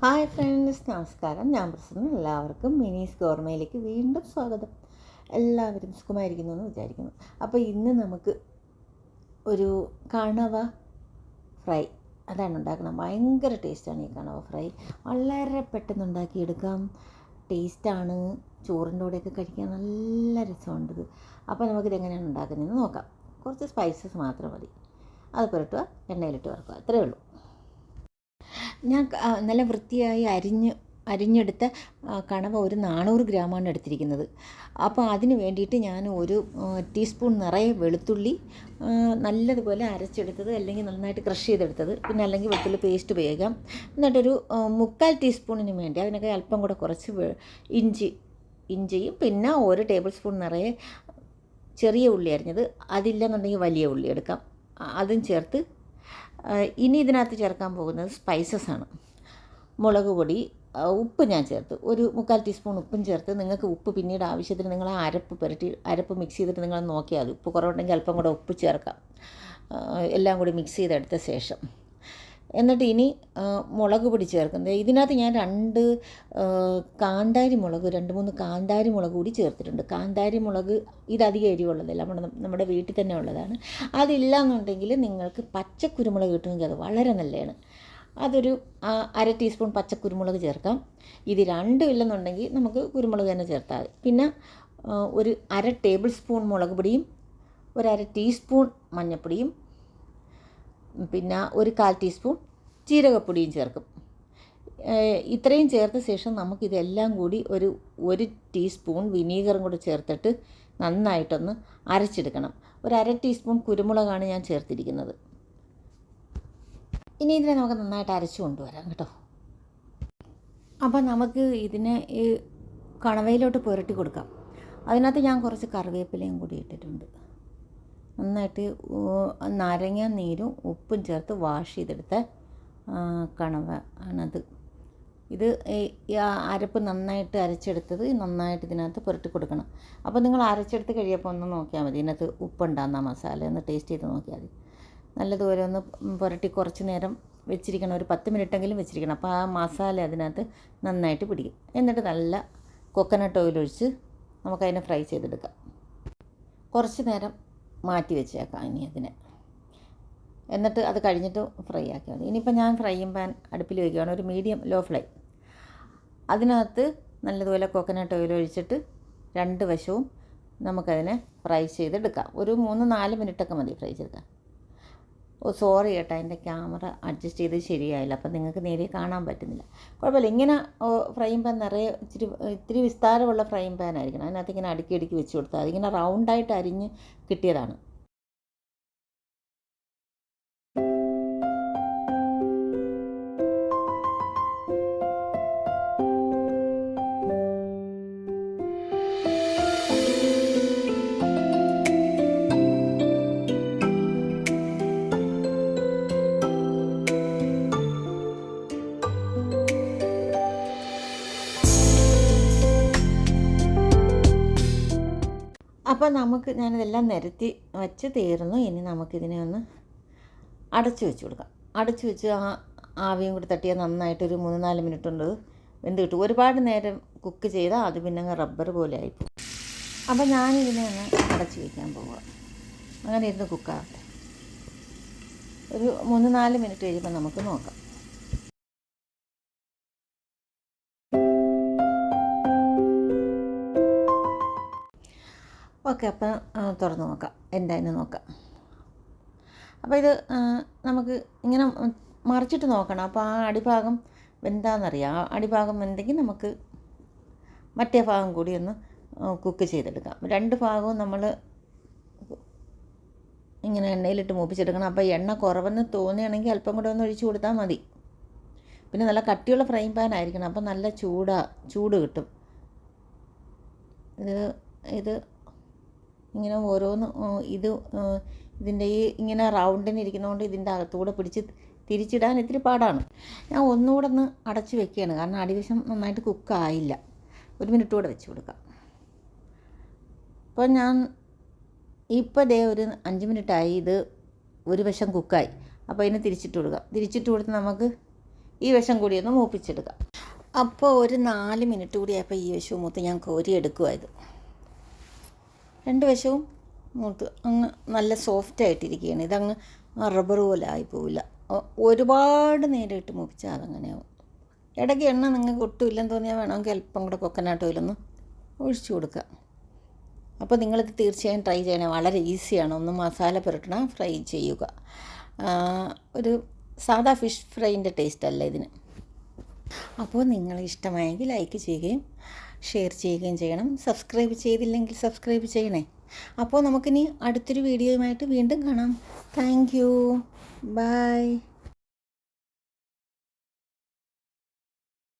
Hi friends നമസ്കാരം. ഞാൻ പ്രസന്ന. എല്ലാവർക്കും മിനീസ് ഗോർമയിലേക്ക് വീണ്ടും സ്വാഗതം. എല്ലാവരും സുഖമായിരിക്കുന്നു എന്ന് വിചാരിക്കുന്നു. അപ്പോൾ ഇന്ന് നമുക്ക് ഒരു കണവ ഫ്രൈ അതാണ് ഉണ്ടാക്കണം ഭയങ്കര ടേസ്റ്റാണ് ഈ കണവ ഫ്രൈ. വളരെ പെട്ടെന്ന് ഉണ്ടാക്കിയെടുക്കാം. ടേസ്റ്റാണ് ചോറിന്റെ കൂടെയൊക്കെ കഴിക്കാൻ നല്ല രസമുണ്ട് ഇത്. അപ്പോൾ നമുക്കിത് എങ്ങനെയാണ് ഉണ്ടാക്കുന്നതെന്ന് നോക്കാം. കുറച്ച് സ്പൈസസ് മാത്രം മതി. അത് പുരട്ടുക എണ്ണയിലിട്ട് വറക്കുക. അത്രയേ ഉള്ളൂ. ഞാൻ നല്ല വൃത്തിയായി അരിഞ്ഞ് അരിഞ്ഞെടുത്ത കണവ ഒരു നാനൂറ് ഗ്രാമാണ് എടുത്തിരിക്കുന്നത്. അപ്പോൾ അതിന് വേണ്ടിയിട്ട് ഞാൻ ഒരു ടീസ്പൂൺ നിറയെ വെളുത്തുള്ളി നല്ലതുപോലെ അരച്ചെടുത്തത് അല്ലെങ്കിൽ നന്നായിട്ട് ക്രഷ് ചെയ്തെടുത്തത്. പിന്നെ അല്ലെങ്കിൽ വെളുത്തുള്ളി പേസ്റ്റ് ഉപയോഗിക്കാം. എന്നിട്ടൊരു മുക്കാൽ ടീസ്പൂണിന് വേണ്ടി അതിനൊക്കെ അല്പം കൂടെ കുറച്ച് ഇഞ്ചി ഇഞ്ചിയും പിന്നെ ഒരു ടേബിൾ സ്പൂൺ നിറയെ ചെറിയ ഉള്ളി അരിഞ്ഞത്. അതില്ലെന്നുണ്ടെങ്കിൽ വലിയ ഉള്ളി എടുക്കാം. അതും ചേർത്ത് ഇനി ഇതിനകത്ത് ചേർക്കാൻ പോകുന്നത് സ്പൈസസ് ആണ്. മുളക് പൊടി ഉപ്പ് ഞാൻ ചേർത്ത്. ഒരു മുക്കാൽ ടീസ്പൂൺ ഉപ്പും ചേർത്ത് നിങ്ങൾക്ക് ഉപ്പ് പിന്നീട് ആവശ്യത്തിന് നിങ്ങൾ അരപ്പ് പുരട്ടി അരപ്പ് മിക്സ് ചെയ്തിട്ട് നിങ്ങൾ നോക്കിയാൽ ഉപ്പ് കുറവുണ്ടെങ്കിൽ അല്പം കൂടെ ഉപ്പ് ചേർക്കാം. എല്ലാം കൂടി മിക്സ് ചെയ്തെടുത്ത ശേഷം. എന്നിട്ട് ഇനി മുളക് പൊടി ചേർക്കുന്നത് ഇതിനകത്ത് ഞാൻ രണ്ട് കാന്താരി മുളക് രണ്ട് മൂന്ന് കാന്താരി മുളക് കൂടി ചേർത്തിട്ടുണ്ട്. കാന്താരി മുളക് ഇത് എരിവുള്ളതല്ല നമ്മുടെ നമ്മുടെ വീട്ടിൽ തന്നെ ഉള്ളതാണ്. അതില്ല എന്നുണ്ടെങ്കിൽ നിങ്ങൾക്ക് പച്ചക്കുരുമുളക് കിട്ടുമെങ്കിൽ അത് വളരെ നല്ലതാണ്. അതൊരു അര ടീസ്പൂൺ പച്ചക്കുരുമുളക് ചേർക്കാം. ഇത് രണ്ടും ഇല്ലെന്നുണ്ടെങ്കിൽ നമുക്ക് കുരുമുളക് തന്നെ ചേർത്താൽ മതി. പിന്നെ ഒരു അര ടേബിൾ സ്പൂൺ മുളക് പൊടിയും ഒരു അര ടീസ്പൂൺ മഞ്ഞൾപ്പൊടിയും പിന്നെ ഒരു കാൽ ടീസ്പൂൺ ജീരകപ്പൊടിയും ചേർക്കും. ഇത്രയും ചേർത്ത ശേഷം നമുക്കിതെല്ലാം കൂടി ഒരു ഒരു ടീസ്പൂൺ വിനീഗറും കൂടി ചേർത്തിട്ട് നന്നായിട്ടൊന്ന് അരച്ചെടുക്കണം. ഒരു അര ടീസ്പൂൺ കുരുമുളകാണ് ഞാൻ ചേർത്തിരിക്കുന്നത്. ഇനി ഇതിനെ നമുക്ക് നന്നായിട്ട് അരച്ചു കൊണ്ടുവരാം കേട്ടോ. അപ്പോൾ നമുക്ക് ഇതിനെ ഈ കണവയിലോട്ട് പുരട്ടി കൊടുക്കാം. അതിനകത്ത് ഞാൻ കുറച്ച് കറിവേപ്പിലയും കൂടി ഇട്ടിട്ടുണ്ട്. നന്നായിട്ട് നാരങ്ങ നീരും ഉപ്പും ചേർത്ത് വാഷ് ചെയ്തെടുത്ത കണവ ആണത്. ഇത് അരപ്പ് നന്നായിട്ട് അരച്ചെടുത്തത് നന്നായിട്ട് ഇതിനകത്ത് പുരട്ടി കൊടുക്കണം. അപ്പോൾ നിങ്ങൾ അരച്ചെടുത്ത് കഴിയപ്പോൾ ഒന്ന് നോക്കിയാൽ മതി. ഇതിനകത്ത് ഉപ്പുണ്ടാകുന്ന മസാല. ഒന്ന് ടേസ്റ്റ് ചെയ്ത് നോക്കിയാൽ മതി. നല്ലതുപോലെ ഒന്ന് പുരട്ടി കുറച്ച് നേരം വെച്ചിരിക്കണം. ഒരു പത്ത് മിനിറ്റെങ്കിലും വെച്ചിരിക്കണം. അപ്പോൾ ആ മസാല അതിനകത്ത് നന്നായിട്ട് പിടിക്കും. എന്നിട്ട് നല്ല കൊക്കനട്ട് ഓയിൽ ഒഴിച്ച് നമുക്കതിനെ ഫ്രൈ ചെയ്തെടുക്കാം. കുറച്ച് നേരം മാറ്റി വെച്ചേക്കാം ഇനി അതിനെ. എന്നിട്ട് അത് കഴിഞ്ഞിട്ട് ഫ്രൈ ആക്കിയാൽ മതി. ഇനിയിപ്പോൾ ഞാൻ ഫ്രൈയും പാൻ അടുപ്പിൽ വയ്ക്കുകയാണ് ഒരു മീഡിയം ലോ ഫ്ലൈ അതിനകത്ത് നല്ലതുപോലെ കോക്കനട്ട് ഓയിൽ ഒഴിച്ചിട്ട് രണ്ട് വശവും നമുക്കതിനെ ഫ്രൈ ചെയ്തെടുക്കാം. ഒരു മൂന്ന് നാല് മിനിറ്റൊക്കെ മതി ഫ്രൈ ചെയ്തെടുക്കാൻ. ഓ സോറി കേട്ടോ എന്റെ ക്യാമറ അഡ്ജസ്റ്റ് ചെയ്ത് ശരിയായില്ല. അപ്പം നിങ്ങൾക്ക് നേരെ കാണാൻ പറ്റുന്നില്ല. കുഴപ്പമില്ല ഇങ്ങനെ ഫ്രെയിം പാൻ നിറയെ ഇച്ചിരി ഇത്തിരി വിസ്താരമുള്ള ഫ്രെയിം പാൻ ആയിരിക്കണം. അതിനകത്ത് ഇങ്ങനെ അടുക്കി അടുക്കി വെച്ച് കൊടുത്താൽ അതിങ്ങനെ റൗണ്ടായിട്ട് അരിഞ്ഞ് കിട്ടിയതാണ്. അപ്പോൾ നമുക്ക് ഞാനിതെല്ലാം നിരത്തി വച്ച് തീർന്നു. ഇനി നമുക്കിതിനെ ഒന്ന് അടച്ചു വെച്ച് കൊടുക്കാം. അടച്ചു വെച്ച് ആ ആവിയും കൂടി തട്ടിയാൽ നന്നായിട്ടൊരു മൂന്ന് നാല് മിനിറ്റ് കൊണ്ട് വെന്ത് കിട്ടും. ഒരുപാട് നേരം കുക്ക് ചെയ്താൽ അത് പിന്നെ റബ്ബർ പോലെ ആയിപ്പോകും അപ്പോൾ ഞാനിതിനെ ഒന്ന് അടച്ചു വയ്ക്കാൻ പോവുക അങ്ങനെ ഇരുന്ന് കുക്കാവട്ടെ ഒരു മൂന്ന് നാല് മിനിറ്റ് കഴിയുമ്പോൾ നമുക്ക് നോക്കാം. ഓക്കെ അപ്പം തുറന്ന് നോക്കാം. എന്തായെന്ന് നോക്കാം. അപ്പോൾ ഇത് നമുക്ക് ഇങ്ങനെ മറിച്ചിട്ട് നോക്കണം. അപ്പോൾ ആ അടിഭാഗം എന്താണെന്നറിയാം. ആ അടിഭാഗം വെന്തെങ്കിൽ നമുക്ക് മറ്റേ ഭാഗം കൂടി ഒന്ന് കുക്ക് ചെയ്തെടുക്കാം. രണ്ട് ഭാഗവും നമ്മൾ ഇങ്ങനെ എണ്ണയിലിട്ട് മൂപ്പിച്ചെടുക്കണം. അപ്പോൾ എണ്ണ കുറവെന്ന് തോന്നുകയാണെങ്കിൽ അല്പം കൂടെ ഒന്ന് ഒഴിച്ചു കൊടുത്താൽ മതി. പിന്നെ നല്ല കട്ടിയുള്ള ഫ്രൈ പാൻ ആയിരിക്കണം. അപ്പോൾ നല്ല ചൂടാ ചൂട് കിട്ടും. ഇത് ഇത് ഇങ്ങനെ ഓരോന്ന് ഇത് ഇതിന്റെ ഈ ഇങ്ങനെ റൗണ്ടിന് ഇരിക്കുന്നതുകൊണ്ട് ഇതിന്റെ അകത്തൂടെ പിടിച്ച് തിരിച്ചിടാൻ ഇത്തിരി പാടാണ്. ഞാൻ ഒന്നുകൂടെ ഒന്ന് അടച്ച് വെക്കുകയാണ്. കാരണം അടിവശം നന്നായിട്ട് കുക്കായില്ല ഒരു മിനിറ്റ് കൂടെ വെച്ച് കൊടുക്കാം. അപ്പോൾ ഞാൻ ഇപ്പോൾ ദേ ഒരു അഞ്ച് മിനിറ്റായി ഇത് ഒരു വശം കുക്കായി അപ്പോൾ അതിനെ തിരിച്ചിട്ട് കൊടുക്കാം. തിരിച്ചിട്ട് കൊടുത്ത് നമുക്ക് ഈ വശം കൂടി ഒന്ന് മൂപ്പിച്ചെടുക്കാം. അപ്പോൾ ഒരു നാല് മിനിറ്റ് കൂടി ആയപ്പോൾ ഈ വശവും മൂത്ത് ഞാൻ കോരി എടുക്കുമായത് രണ്ട് വശവും മൂത്ത് അങ്ങ് നല്ല സോഫ്റ്റ് ആയിട്ടിരിക്കുകയാണ്. ഇതങ്ങ് റബ്ബർ പോലെ ആയിപ്പോവില്ല. ഒരുപാട് നേരം ഇട്ട് മൂപ്പിച്ചാൽ അതങ്ങനെയാവും. ഇടയ്ക്ക് എണ്ണ നിങ്ങൾക്ക് ഒട്ടും ഇല്ലെന്ന് തോന്നിയാൽ വേണമെങ്കിൽ അല്പം കൂടെ കൊക്കനാട്ട് ഓയിലൊന്ന് ഒഴിച്ചു കൊടുക്കുക അപ്പോൾ നിങ്ങളിത് തീർച്ചയായും ട്രൈ ചെയ്യണേ. വളരെ ഈസിയാണ് ഒന്ന് മസാല പുരട്ടണം ഫ്രൈ ചെയ്യുക. ഒരു സാധാ ഫിഷ് ഫ്രൈന്റെ ടേസ്റ്റ് അല്ല ഇതിന്. അപ്പോൾ നിങ്ങൾ ഇഷ്ടമായെങ്കിൽ ലൈക്ക് ചെയ്യുകയും ഷെയർ ചെയ്യുകയും ചെയ്യണം. സബ്സ്ക്രൈബ് ചെയ്തില്ലെങ്കിൽ സബ്സ്ക്രൈബ് ചെയ്യണേ. അപ്പോൾ നമുക്കിനി അടുത്തൊരു വീഡിയോയുമായിട്ട് വീണ്ടും കാണാം. Thank you. ബൈ.